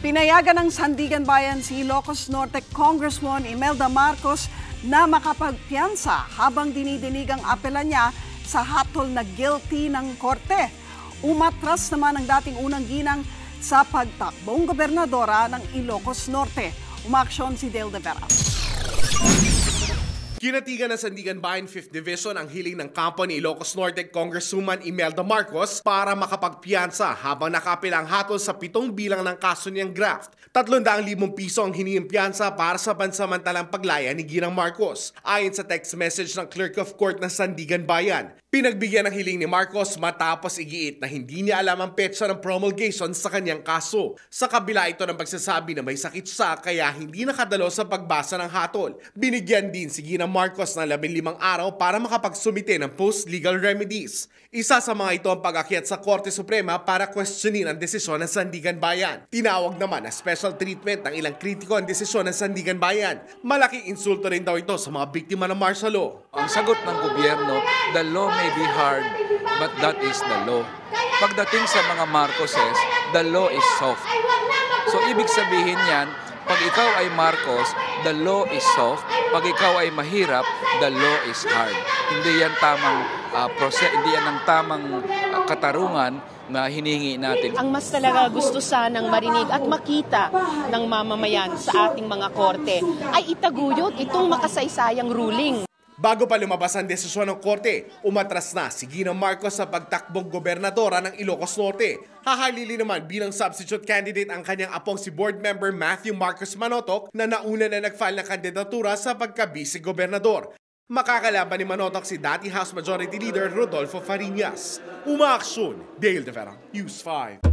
Pinayagan ng Sandigan Bayan si Ilocos Norte Congresswoman Imelda Marcos na makapagpiyansa habang dinidinig ang apela niya sa hatol na guilty ng korte. Umatras naman ang dating unang ginang sa pagtakbong gobernadora ng Ilocos Norte. Umaksyon si Dale de Vera. Kinatigan ng Sandigan Bayan 5th Division ang hiling ng kampo ni Ilocos Norte Congresswoman Imelda Marcos para makapagpiyansa habang nakapilang hatol sa pitong bilang ng kaso niyang graft. 300,000 piso ang hinihing piyansa para sa pansamantalang paglaya ni Ginang Marcos. Ayon sa text message ng Clerk of Court ng Sandigan Bayan, Pinagbigyan ng hiling ni Marcos matapos igiit na hindi niya alam ang petsa ng promulgation sa kanyang kaso. Sa kabila ito ng pagsasabi na may sakit siya kaya hindi nakadalo sa pagbasa ng hatol. Binigyan din si Gina Marcos ng 15 araw para makapagsumite ng post-legal remedies. Isa sa mga ito ang pag-akyat sa Korte Suprema para questionin ang desisyon ng Sandigan Bayan. Tinawag naman na special treatment ng ilang kritiko ang desisyon ng Sandigan Bayan. Malaking insulto rin daw ito sa mga biktima ng martial law. Ang sagot ng gobyerno, the law may be hard, but that is the law. Pagdating sa mga Marcoses, the law is soft. So ibig sabihin yan, pag ikaw ay Marcos, the law is soft. Pag ikaw ay mahirap, the law is hard. Hindi yan tamang uh, prose- hindi yan ang tamang uh, katarungan na hinihingi natin. Ang mas talaga gusto sanang marinig at makita ng mamamayan sa ating mga korte ay itaguyod itong makasaysayang ruling. Bago pa lumabas ang desisyon ng korte, umatras na si Gina Marcos sa pagtakbong gobernadora ng Ilocos Norte. Hahalili naman bilang substitute candidate ang kanyang apong si board member Matthew Marcos Manotok na nauna na nag-file ng kandidatura sa pagka-vice gobernador. Makakalaban ni Manotok si dati House Majority Leader Rodolfo Fariñas. Umaaksyon, Dale De News 5.